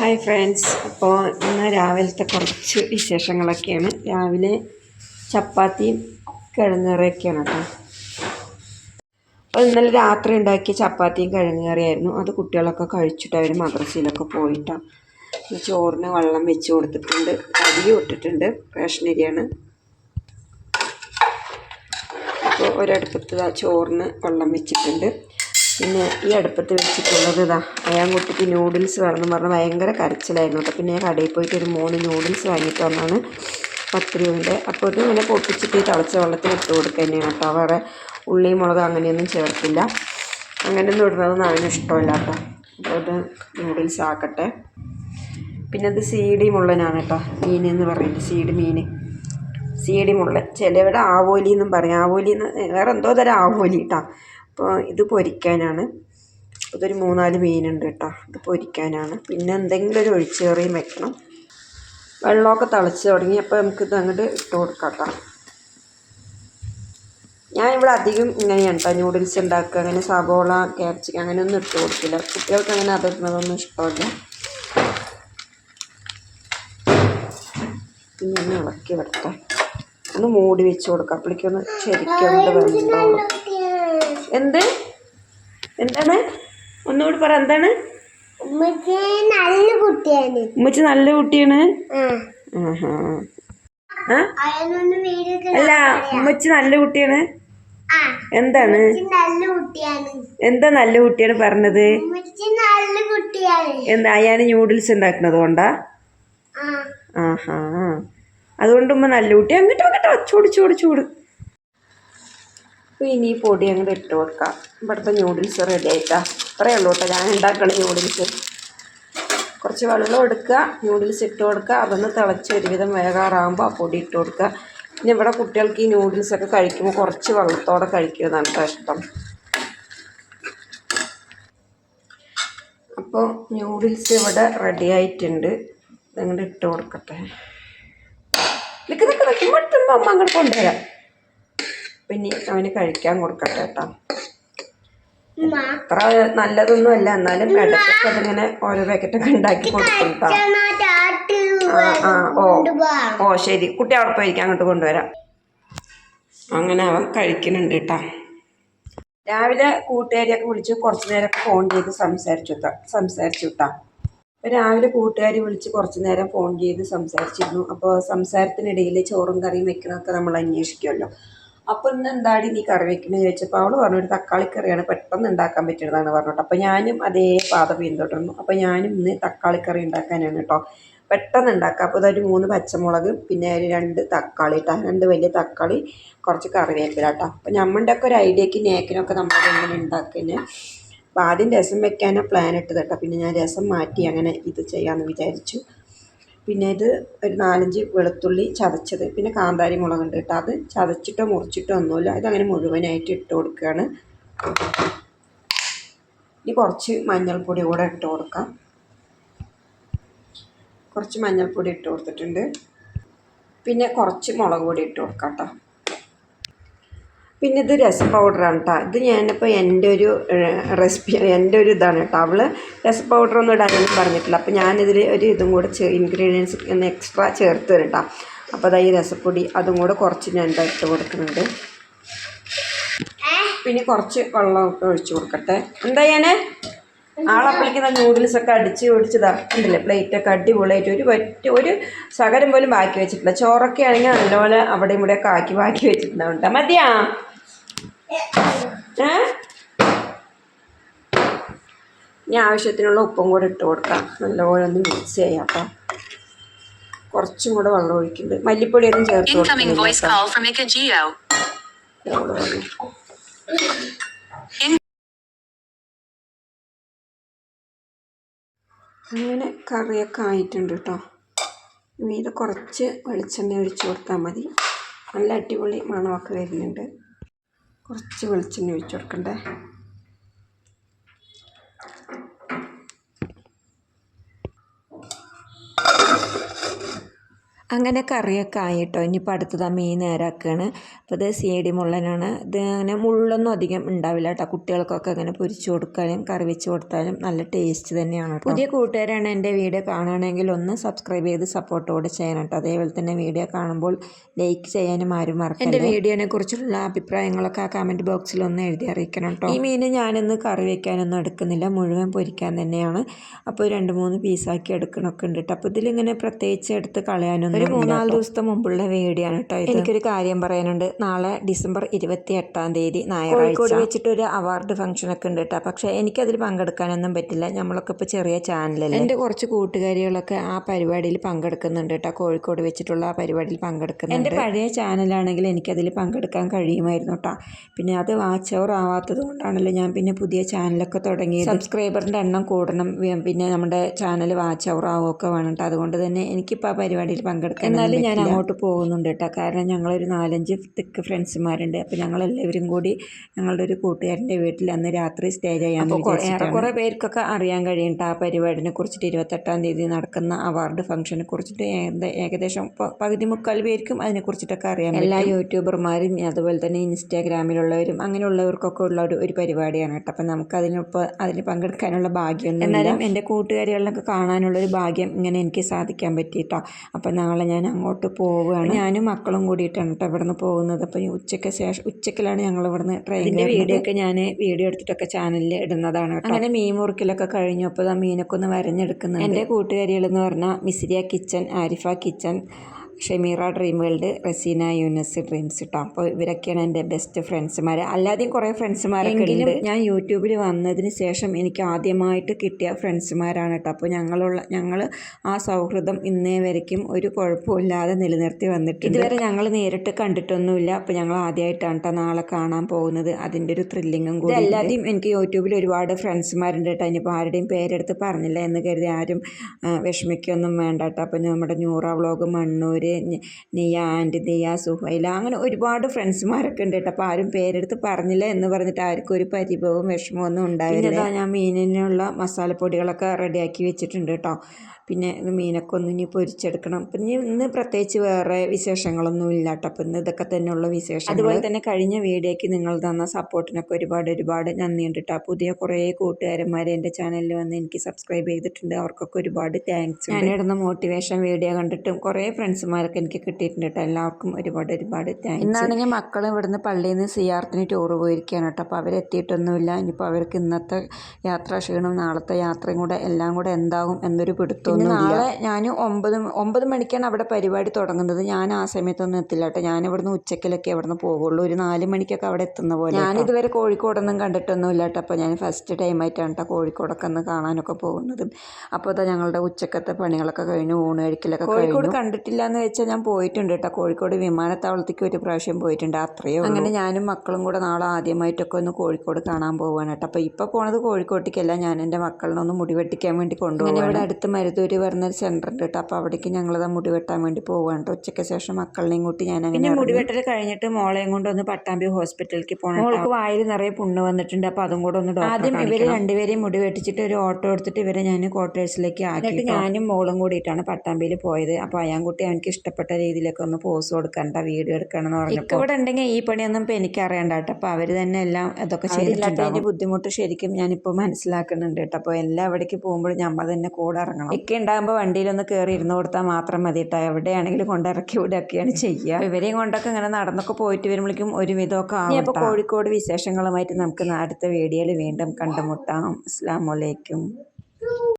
Hi friends. അപ്പോൾ ഇന്ന് രാവിലത്തെ കുറച്ച് വിശേഷങ്ങളൊക്കെയാണ്. രാവിലെ ചപ്പാത്തിയും കിഴങ്ങേറിയൊക്കെയാണ് കേട്ടോ. അപ്പോൾ ഇന്നലെ രാത്രി ഉണ്ടാക്കിയ ചപ്പാത്തിയും കിഴങ്ങേറിയായിരുന്നു അത് കുട്ടികളൊക്കെ കഴിച്ചിട്ട് അവർ മദ്രസയിലൊക്കെ പോയിട്ടാണ് ചോറിന് വെള്ളം വെച്ച് കൊടുത്തിട്ടുണ്ട്. അരി ഇട്ടിട്ടുണ്ട്. റേഷനരിയാണ് അപ്പോൾ ഒരടുപ്പത്ത് ചോറിന് വെള്ളം വെച്ചിട്ടുണ്ട്. പിന്നെ ഈ അടുപ്പത്ത് വെച്ചിട്ടുള്ളത് ഇതാ അയാൻകുട്ടിക്ക് നൂഡിൽസ് വേണമെന്ന് പറഞ്ഞ് ഭയങ്കര കരച്ചിലായിരുന്നു. കേട്ടോ പിന്നെ ഞാൻ കടയിൽ പോയിട്ട് ഒരു മൂന്ന് നൂഡിൽസ് വാങ്ങിയിട്ട് വന്നാണ് പത്ത് രൂപേന്റെ അപ്പോൾ ഇത് ഇങ്ങനെ പൊട്ടിച്ചിട്ട് തിളച്ച വെള്ളത്തിൽ ഇട്ട് കൊടുക്കുക തന്നെയാണ് കേട്ടോ. വേറെ ഉള്ളി മുളക് അങ്ങനെയൊന്നും ചേർക്കില്ല അങ്ങനെയൊന്നും ഇടുന്നതൊന്നും അവന് ഇഷ്ടമല്ല കേട്ടോ. അപ്പോൾ ഇത് നൂഡിൽസ് ആക്കട്ടെ. പിന്നെ ഇത് സീഡി മുള്ളനാണ് കേട്ടോ. മീൻ എന്ന് പറയുന്നത് സീഡ് മീൻ സീഡി മുള്ളൻ. ചിലവിടെ ആവോലി എന്നും പറയും. ആവോലി എന്ന് വേറെ എന്തോ തരം ആവോലി കേട്ടോ. അപ്പോൾ ഇത് പൊരിക്കാനാണ്. ഇതൊരു മൂന്നാൽ മീനുണ്ട് കേട്ടോ. ഇത് പൊരിക്കാനാണ്. പിന്നെ എന്തെങ്കിലും ഒരു ഒഴിച്ചുകറിയും വെക്കണം. വെള്ളമൊക്കെ തിളച്ച് തുടങ്ങി അപ്പോൾ നമുക്കിത് അങ്ങോട്ട് ഇട്ട് കൊടുക്കാം കേട്ടോ. ഞാൻ ഇവിടെ അധികം ഇങ്ങനെയാണ് കേട്ടോ നൂഡിൽസ് ഉണ്ടാക്കുക. അങ്ങനെ സബോള ക്യാപ്സിക്ക അങ്ങനെയൊന്നും ഇട്ട് കൊടുക്കില്ല. കുട്ടികൾക്ക് അങ്ങനെ അതിടുന്നതൊന്നും ഇഷ്ടമല്ല. പിന്നെ ഇളക്കി വരട്ടെ ഒന്ന് മൂടി വെച്ച് കൊടുക്കാം. അപ്പോഴേക്കൊന്ന് ശരിക്കും വെന്തോളും എന്ത്? എന്താണ്? ഒന്നുകൂടി പറ എന്താണ്? ഉമ്മച്ചി നല്ല കുട്ടിയാണ്. ഉമ്മച്ചി നല്ല കുട്ടിയാണ്? അല്ല ഉമ്മച്ചി നല്ല കുട്ടിയാണ്? എന്താണ്? എന്താ നല്ല കുട്ടിയാണ് പറഞ്ഞത്? എന്താ അയാൾ ന്യൂഡിൽസ് ഉണ്ടാക്കുന്നത് കൊണ്ടാ? ആ. ആഹാ. അതുകൊണ്ട് ഉമ്മ നല്ല കുട്ടി. അങ്ങോട്ട് അങ്ങോട്ടോ ചൂട് ചൂട് ചൂട്. അപ്പോൾ ഇനി ഈ പൊടി അങ്ങോട്ട് ഇട്ട് കൊടുക്കാം ഇവിടുത്തെ ന്യൂഡിൽസ് റെഡി ആയിട്ടാ. അത്രയേ ഉള്ളൂ കേട്ടോ. ഞാൻ ഉണ്ടാക്കണ ന്യൂഡിൽസ് കുറച്ച് വെള്ളം എടുക്കുക ന്യൂഡിൽസ് ഇട്ട് കൊടുക്കുക. അതൊന്ന് തിളച്ച് ഒരുവിധം വേകാറാകുമ്പോൾ ആ പൊടി ഇട്ട് കൊടുക്കുക. പിന്നെ ഇവിടെ കുട്ടികൾക്ക് ഈ ന്യൂഡിൽസൊക്കെ കഴിക്കുമ്പോൾ കുറച്ച് വെള്ളത്തോടെ കഴിക്കുന്നതാണ് കേട്ടോ ഇഷ്ടം. അപ്പോൾ ന്യൂഡിൽസ് ഇവിടെ റെഡി ആയിട്ടുണ്ട്. ഇതങ്ങോട്ട് ഇട്ട് കൊടുക്കട്ടെ. നിൽക്കുന്ന നിൽക്ക് നിൽക്ക് അമ്മ അങ്ങോട്ട് കൊണ്ടുവരാം. പിന്നെ അവന് കഴിക്കാൻ കൊടുക്കട്ടെ കേട്ടോ അത്ര നല്ലതൊന്നും അല്ല. എന്നാലും ഇടയ്ക്കൊക്കെ അതിങ്ങനെ ഓരോ പാക്കറ്റൊക്കെ ഉണ്ടാക്കി കൊടുക്കും കേട്ടോ ആ ആ ഓ. ഓ ശരി. കുട്ടി അവിടെ പോയിരിക്കും. അങ്ങോട്ട് കൊണ്ടുവരാം. അങ്ങനെ അവൻ കഴിക്കുന്നുണ്ട് കേട്ടോ രാവിലെ കൂട്ടുകാരിയൊക്കെ വിളിച്ച് കുറച്ച് നേരം ഫോൺ ചെയ്ത് സംസാരിച്ചു സംസാരിച്ചു കിട്ടാം അപ്പോൾ രാവിലെ കൂട്ടുകാരി വിളിച്ച് കുറച്ച് നേരം ഫോൺ ചെയ്ത് സംസാരിച്ചിരുന്നു. അപ്പോൾ സംസാരത്തിനിടയിൽ ചോറും കറിയും വെക്കണമൊക്കെ നമ്മൾ അന്വേഷിക്കുമല്ലോ. അപ്പോൾ ഇന്ന് എന്താടി നീ കറി വെക്കണമെന്ന് ചോദിച്ചപ്പോൾ അവൾ പറഞ്ഞു ഒരു തക്കാളി കറിയാണ് പെട്ടെന്ന് ഉണ്ടാക്കാൻ പറ്റുന്നതാണ് പറഞ്ഞിട്ട്. അപ്പോൾ ഞാനും അതേ പാത പിന്തുടർന്നു. അപ്പോൾ ഞാനും ഇന്ന് തക്കാളി കറി ഉണ്ടാക്കാനാണ് കേട്ടോ പെട്ടെന്ന് ഉണ്ടാക്കുക അപ്പോൾ ഇതൊരു മൂന്ന് പച്ചമുളക് പിന്നെ ഒരു രണ്ട് തക്കാളി കേട്ടോ രണ്ട് വലിയ തക്കാളി കുറച്ച് കറിവേപ്പില കേട്ടോ അപ്പോൾ നമ്മളുടെ ഒക്കെ ഒരു ഐഡിയക്ക് നേക്കിനൊക്കെ നമ്മൾ എങ്ങനെ ഉണ്ടാക്കുന്നത് അപ്പോൾ ആദ്യം രസം വെക്കാനാണ് പ്ലാൻ ഇട്ടത് കേട്ടോ പിന്നെ ഞാൻ രസം മാറ്റി അങ്ങനെ ഇത് ചെയ്യാമെന്ന് വിചാരിച്ചു. പിന്നെ ഇത് ഒരു നാലഞ്ച് വെളുത്തുള്ളി ചതച്ചത്. പിന്നെ കാന്താരി മുളകുണ്ട് കേട്ടോ. അത് ചതച്ചിട്ടോ മുറിച്ചിട്ടോ ഒന്നുമില്ല. ഇതങ്ങനെ മുഴുവനായിട്ട് ഇട്ട് കൊടുക്കുകയാണ്. ഇനി കുറച്ച് മഞ്ഞൾപ്പൊടി കൂടെ ഇട്ട് കൊടുക്കാം. കുറച്ച് മഞ്ഞൾപ്പൊടി ഇട്ട് കൊടുത്തിട്ടുണ്ട്. പിന്നെ കുറച്ച് മുളക് പൊടി ഇട്ട് കൊടുക്കാം കേട്ടോ. പിന്നെ ഇത് രസ പൗഡറാണ് കേട്ടോ ഇത് ഞാനിപ്പോൾ എന്റെ ഒരു റെസിപ്പി എന്റെ ഒരു ഇതാണ് കേട്ടോ അവൾ രസ പൗഡറൊന്നും ഇടാനൊന്നും പറഞ്ഞിട്ടില്ല. അപ്പോൾ ഞാനിതിൽ ഒരു ഇതും കൂടെ ഇൻഗ്രീഡിയൻസ് ഒന്ന് എക്സ്ട്രാ ചേർത്ത് തരും കേട്ടോ അപ്പോൾ അതായത് രസപ്പൊടി അതും കൂടെ കുറച്ച് ഞാൻ ഇട്ട് കൊടുക്കുന്നുണ്ട്. പിന്നെ കുറച്ച് വെള്ളം ഒഴിച്ച് കൊടുക്കട്ടെ. എന്താ ഞാൻ ആളപ്പളിക്കുന്ന നൂഡിൽസ് ഒക്കെ അടിച്ച് ഒടിച്ചതാ ഉണ്ടല്ലേ പ്ലേറ്റൊക്കെ അടിപൊളിയായിട്ട് ഒരു പറ്റ ഒരു സകരം പോലും ബാക്കി വെച്ചിട്ടില്ല. ചോറൊക്കെ ആണെങ്കിൽ നല്ലപോലെ അവിടെയും ഇവിടെയൊക്കെ ആക്കി ബാക്കി വെച്ചിട്ടുണ്ടാവും മതിയാ? ഏ? ഇനി ആവശ്യത്തിനുള്ള ഉപ്പും കൂടെ ഇട്ട് കൊടുക്കാം. നല്ലപോലെ ഒന്ന് മിക്സ് ചെയ്യാം കേട്ടോ കുറച്ചും കൂടെ വെള്ളം ഒഴിക്കുന്നുണ്ട് മല്ലിപ്പൊടി ഒന്നും ചേർത്ത്. അങ്ങനെ കറിയൊക്കെ ആയിട്ടുണ്ട് കേട്ടോ ഇത് കുറച്ച് വെളിച്ചെണ്ണ ഒഴിച്ചു കൊടുത്താൽ മതി. നല്ല അടിപൊളി മണമൊക്കെ വരുന്നുണ്ട്. കുറച്ച് വെളിച്ചെണ്ണ ഒഴിച്ച് കൊടുക്കണ്ടേ? അങ്ങനെ കറിയൊക്കെ ആയിട്ടോ. ഇനിയിപ്പോൾ അടുത്തത് ആ മീൻ നേരാക്കുകയാണ് അപ്പോൾ ഇത് സി ഡി മുള്ളനാണ്. ഇത് അങ്ങനെ മുള്ളൊന്നും അധികം ഉണ്ടാവില്ല കേട്ടോ. കുട്ടികൾക്കൊക്കെ അങ്ങനെ പൊരിച്ചു കൊടുക്കാനും കറി വെച്ച് കൊടുത്താലും നല്ല ടേസ്റ്റ് തന്നെയാണ് പുതിയ കൂട്ടുകാരാണ് എന്റെ വീഡിയോ കാണുകയാണെങ്കിൽ ഒന്ന് സബ്സ്ക്രൈബ് ചെയ്ത് സപ്പോർട്ടോടെ ചെയ്യണം കേട്ടോ. അതേപോലെ തന്നെ വീഡിയോ കാണുമ്പോൾ ലൈക്ക് ചെയ്യാനും ആരും മറക്കും എന്റെ വീഡിയോനെ കുറിച്ചുള്ള അഭിപ്രായങ്ങളൊക്കെ ആ കമന്റ് ബോക്സിൽ ഒന്ന് എഴുതി അറിയിക്കണം കേട്ടോ. ഈ മീൻ ഞാനിന്ന് കറി വെക്കാനൊന്നും എടുക്കുന്നില്ല. മുഴുവൻ പൊരിക്കാൻ തന്നെയാണ്. അപ്പോൾ രണ്ട് മൂന്ന് പീസാക്കി എടുക്കണമൊക്കെ ഉണ്ട് കേട്ടോ. അപ്പോൾ ഇതിലിങ്ങനെ പ്രത്യേകിച്ച് എടുത്ത് കളയാനൊന്നും ഒരു മൂന്നാൽ ദിവസത്തെ മുമ്പുള്ള വീഡിയോ ആണ് കേട്ടോ എനിക്കൊരു കാര്യം പറയാനുണ്ട്. നാളെ ഡിസംബർ ഇരുപത്തി എട്ടാം തീയതി ഞായറാഴ്ച. വെച്ചിട്ട് ഒരു അവാർഡ് ഫംഗ്ഷൻ ഒക്കെ ഉണ്ട് കേട്ടോ. പക്ഷേ എനിക്കതിൽ പങ്കെടുക്കാനൊന്നും പറ്റില്ല. നമ്മളൊക്കെ ഇപ്പോൾ ചെറിയ ചാനലല്ലേ? എന്റെ കുറച്ച് കൂട്ടുകാരികളൊക്കെ ആ പരിപാടിയിൽ പങ്കെടുക്കുന്നുണ്ട് കേട്ടോ. കോഴിക്കോട് വെച്ചിട്ടുള്ള ആ പരിപാടിയിൽ പങ്കെടുക്കുന്നുണ്ട്. എന്റെ പഴയ ചാനലാണെങ്കിൽ എനിക്കതിൽ പങ്കെടുക്കാൻ കഴിയുമായിരുന്നു കേട്ടോ. പിന്നെ അത് വാച്ച് അവർ ആവാത്തത് കൊണ്ടാണല്ലോ ഞാൻ പിന്നെ പുതിയ ചാനലൊക്കെ തുടങ്ങി സബ്സ്ക്രൈബറിന്റെ എണ്ണം കൂടണം. പിന്നെ നമ്മുടെ ചാനൽ വാച്ച് അവർ ആവുകയൊക്കെ വേണം കേട്ടോ. അതുകൊണ്ട് തന്നെ എനിക്കിപ്പോൾ ആ പരിപാടിയിൽ പങ്കെടുക്കാൻ എന്നാലും ഞാൻ അങ്ങോട്ട് പോകുന്നുണ്ട് കേട്ടോ. കാരണം ഞങ്ങളൊരു നാലഞ്ച് തിക്ക് ഫ്രണ്ട്സുമാരുണ്ട്. അപ്പോൾ ഞങ്ങളെല്ലാവരും കൂടി ഞങ്ങളുടെ ഒരു കൂട്ടുകാരന്റെ വീട്ടിൽ അന്ന് രാത്രി സ്റ്റേ ചെയ്യാൻ ഏറെക്കുറെ പേർക്കൊക്കെ അറിയാൻ കഴിയും ആ പരിപാടിനെ കുറിച്ചിട്ട് ഇരുപത്തെട്ടാം തീയതി നടക്കുന്ന അവാർഡ് ഫംഗ്ഷനെ കുറിച്ചിട്ട് ഏക- ഏകദേശം പകുതി മുക്കാൽ പേർക്കും അതിനെ കുറിച്ചിട്ടൊക്കെ അറിയാം എല്ലാ യൂട്യൂബർമാരും അതുപോലെ തന്നെ ഇൻസ്റ്റാഗ്രാമിലുള്ളവരും അങ്ങനെയുള്ളവർക്കൊക്കെ ഉള്ള ഒരു ഒരു പരിപാടിയാണ് കേട്ടോ. അപ്പം നമുക്ക് അതിനിപ്പോൾ അതിൽ പങ്കെടുക്കാനുള്ള ഭാഗ്യം എന്നാലും എന്റെ കൂട്ടുകാരികളിലൊക്കെ കാണാനുള്ളൊരു ഭാഗ്യം ഇങ്ങനെ എനിക്ക് സാധിക്കാൻ പറ്റിയിട്ടോ അപ്പം നാളെ ഞാൻ അങ്ങോട്ട് പോവുകയാണ്. ഞാനും മക്കളും കൂടിയിട്ടാണ് കേട്ടോ ഇവിടെ നിന്ന് പോകുന്നത് അപ്പോൾ ഉച്ചയ്ക്ക് ശേഷം ഉച്ചക്കിലാണ് ഞങ്ങൾ ഇവിടുന്ന് ട്രെയിനിന്റെ വീഡിയോ ഒക്കെ ഞാൻ വീഡിയോ എടുത്തിട്ടൊക്കെ ചാനലിൽ ഇടുന്നതാണ് അങ്ങനെ മീൻ മുറിക്കലൊക്കെ കഴിഞ്ഞു. അപ്പോൾ ആ മീനൊക്കെ ഒന്ന് വരഞ്ഞെടുക്കുന്നത് എന്റെ കൂട്ടുകാരികൾ എന്ന് പറഞ്ഞാൽ Misiriya kitchen Arifa kitchen Shemeera dream world Razeena Yunus dreams കേട്ടോ അപ്പോൾ ഇവരൊക്കെയാണ് എന്റെ ബെസ്റ്റ് ഫ്രണ്ട്സുമാർ അല്ലാതെയും കുറേ ഫ്രണ്ട്സുമാരൊക്കെ ഉണ്ട്. ഞാൻ യൂട്യൂബിൽ വന്നതിന് ശേഷം എനിക്ക് ആദ്യമായിട്ട് കിട്ടിയ ഫ്രണ്ട്സുമാരാണ് കേട്ടോ അപ്പോൾ ഞങ്ങളുള്ള ഞങ്ങൾ ആ സൗഹൃദം ഇന്നേ വരയ്ക്കും. ഒരു കുഴപ്പമില്ലാതെ നിലനിർത്തി വന്നിട്ടുണ്ട്. ഇതുവരെ ഞങ്ങൾ നേരിട്ട് കണ്ടിട്ടൊന്നുമില്ല. അപ്പോൾ ഞങ്ങൾ ആദ്യമായിട്ടാണ് കേട്ടോ നാളെ കാണാൻ പോകുന്നത്. അതിന്റെ ഒരു ത്രില്ലിങ്ങും കൂടി എല്ലാവരെയും എനിക്ക് യൂട്യൂബിൽ ഒരുപാട് ഫ്രണ്ട്സുമാരുണ്ട് കേട്ടോ ഇനിയിപ്പോൾ ആരുടെയും പേരെടുത്ത് പറഞ്ഞില്ല എന്ന് കരുതി ആരും വിഷമിക്കൊന്നും വേണ്ട കേട്ടോ അപ്പോൾ നമ്മുടെ ന്യൂറ വ്ളോഗ് മണ്ണൂർ നിയ ആൻഡ് നിയ സുഹൈല അങ്ങനെ ഒരുപാട് ഫ്രണ്ട്സുമാരൊക്കെ ഉണ്ട് കേട്ടോ. അപ്പോൾ ആരും പേരെടുത്ത് പറഞ്ഞില്ല എന്ന് പറഞ്ഞിട്ട് ആർക്കും ഒരു പരിഭവവും വിഷമവും ഒന്നും ഉണ്ടാവില്ല ഞാൻ മീനിനുള്ള മസാലപ്പൊടികളൊക്കെ റെഡിയാക്കി വെച്ചിട്ടുണ്ട് കേട്ടോ. പിന്നെ മീനൊക്കെ ഒന്ന് ഇനി പൊരിച്ചെടുക്കണം. അപ്പം ഇനി ഇന്ന് പ്രത്യേകിച്ച് വേറെ വിശേഷങ്ങളൊന്നും ഇല്ല കേട്ടോ. അപ്പം ഇന്ന് ഇതൊക്കെ തന്നെയുള്ള വിശേഷം അതുപോലെ തന്നെ കഴിഞ്ഞ വീഡിയോയ്ക്ക് നിങ്ങൾ തന്ന സപ്പോർട്ടിനൊക്കെ ഒരുപാട് ഒരുപാട് നന്ദിയുണ്ട് കേട്ടോ. പുതിയ കുറേ കൂട്ടുകാരന്മാർ എന്റെ ചാനലിൽ വന്ന് എനിക്ക് സബ്സ്ക്രൈബ് ചെയ്തിട്ടുണ്ട്. അവർക്കൊക്കെ ഒരുപാട് താങ്ക്സ് ഞാനിടുന്ന മോട്ടിവേഷൻ വീഡിയോ കണ്ടിട്ടും കുറേ ഫ്രണ്ട്സുമാരൊക്കെ എനിക്ക് കിട്ടിയിട്ടുണ്ട് കേട്ടോ. എല്ലാവർക്കും ഒരുപാട് ഒരുപാട് താങ്ക്സ് ഇന്നാണെങ്കിൽ മക്കൾ ഇവിടുന്ന് പള്ളിയിൽ നിന്ന് സിയാർത്തിന് ടൂർ പോയിരിക്കുകയാണ് കേട്ടോ. അപ്പോൾ അവരെത്തിയിട്ടൊന്നുമില്ല ഇനിയിപ്പോൾ അവർക്ക് ഇന്നത്തെ യാത്രാ ക്ഷീണം നാളത്തെ യാത്രയും കൂടെ എല്ലാം കൂടെ എന്താകും എന്നൊരു പിടുത്തമൊന്നും നാളെ ഞാൻ ഒമ്പത് ഒമ്പത് മണിക്കാണ് അവിടെ പരിപാടി തുടങ്ങുന്നത്. ഞാൻ ആ സമയത്തൊന്നും എത്തില്ല കേട്ടോ. ഞാൻ ഇവിടുന്ന് ഉച്ചക്കിലൊക്കെ ഇവിടുന്ന് പോകുള്ളൂ ഒരു നാല് മണിക്കൊക്കെ അവിടെ എത്തുന്ന പോലെ ഞാൻ ഇതുവരെ കോഴിക്കോടൊന്നും കണ്ടിട്ടൊന്നുമില്ല കേട്ടോ. അപ്പോൾ ഞാൻ ഫസ്റ്റ് ടൈമായിട്ടാണ് കേട്ടോ കോഴിക്കോടൊക്കെ ഒന്ന് കാണാനൊക്കെ പോകുന്നത്. അപ്പോൾ അതാ ഞങ്ങളുടെ ഉച്ചക്കത്തെ പണികളൊക്കെ കഴിഞ്ഞു ഊണ് കഴിക്കലൊക്കെ കോഴിക്കോട് കണ്ടിട്ടില്ല എന്ന് വെച്ചാൽ ഞാൻ പോയിട്ടുണ്ട് കേട്ടോ കോഴിക്കോട് വിമാനത്താവളത്തേക്ക് ഒരു പ്രാവശ്യം പോയിട്ടുണ്ട്. അത്രയോ അങ്ങനെ ഞാനും മക്കളും കൂടെ നാളെ ആദ്യമായിട്ടൊക്കെ ഒന്ന് കോഴിക്കോട് കാണാൻ പോവുകയാണ് കേട്ടോ അപ്പോൾ ഇപ്പോൾ പോണത് കോഴിക്കോട്ടേക്കല്ല. ഞാൻ എന്റെ മക്കളിനെ ഒന്ന് മുടി വെട്ടിക്കാൻ വേണ്ടി കൊണ്ടുപോകും ഇവിടെ അടുത്ത് മരുതൂര് പറഞ്ഞൊരു സെന്റർ ഉണ്ട് കേട്ടോ അപ്പോൾ അവിടേക്ക് ഞങ്ങളത് മുടി വെട്ടാൻ വേണ്ടി പോവുകയാണ് കേട്ടോ ഉച്ചയ്ക്ക് ശേഷം മക്കളിനെയും കൂട്ടി ഞാൻ അങ്ങനെ മുടി വെട്ടൽ കഴിഞ്ഞിട്ട് മോളെയും കൊണ്ട് ഒന്ന് പട്ടാമ്പി ഹോസ്പിറ്റലിലേക്ക് പോകണം മോൾക്ക് വായിൽ നിറയെ പുണ്ണ് വന്നിട്ടുണ്ട്. അപ്പോൾ അതും കൂടെ ഒന്ന് ആദ്യം ഇവർ രണ്ടുപേരെയും മുടി വെട്ടിച്ചിട്ട് ഒരു ഓട്ടോ എടുത്തിട്ട് ഇവരെ ഞാൻ ക്വാർട്ടേഴ്സിലേക്ക് ആക്കിയിട്ട് ഞാനും മോളും കൂടിയിട്ടാണ് പട്ടാമ്പിയിൽ പോയത്. അപ്പോൾ അയാൻകുട്ടി അവനക്ക് ഇഷ്ടപ്പെട്ട രീതിയിലൊക്കെ ഒന്ന് പോസ് കൊടുക്കണ്ട വീഡിയോ എടുക്കണം എന്ന് പറഞ്ഞപ്പോൾ ഇവിടെ ഉണ്ടെങ്കിൽ ഈ പണിയൊന്നും ഇപ്പം എനിക്ക് അറിയണ്ട കേട്ടോ. അപ്പോൾ അവർ തന്നെ എല്ലാം ഇതൊക്കെ ചെയ്തിട്ടുണ്ട് അതിന്റെ ബുദ്ധിമുട്ട് ശരിക്കും ഞാനിപ്പോൾ മനസ്സിലാക്കുന്നുണ്ട് കേട്ടോ. അപ്പോൾ എല്ലാം അവിടേക്ക് പോകുമ്പോഴും നമ്മൾ തന്നെ കൂടെ ഇറങ്ങണം. ഒക്കെ ഉണ്ടാകുമ്പോൾ വണ്ടിയിലൊന്ന് കയറി ഇരുന്ന് കൊടുത്താൽ മാത്രം മതി കേട്ടോ. എവിടെയാണെങ്കിലും കൊണ്ടിറക്കി വിടുകയൊക്കെയാണ് ചെയ്യുക ഇവരെയും കൊണ്ടൊക്കെ ഇങ്ങനെ നടന്നൊക്കെ പോയിട്ട് വരുമ്പോഴേക്കും ഒരു വിധമൊക്കെ ആവും അപ്പോൾ കോഴിക്കോട് വിശേഷങ്ങളുമായിട്ട് നമുക്ക് അടുത്ത വീഡിയോയിൽ വീണ്ടും കണ്ടുമുട്ടാം. അസ്സാം വലൈക്കും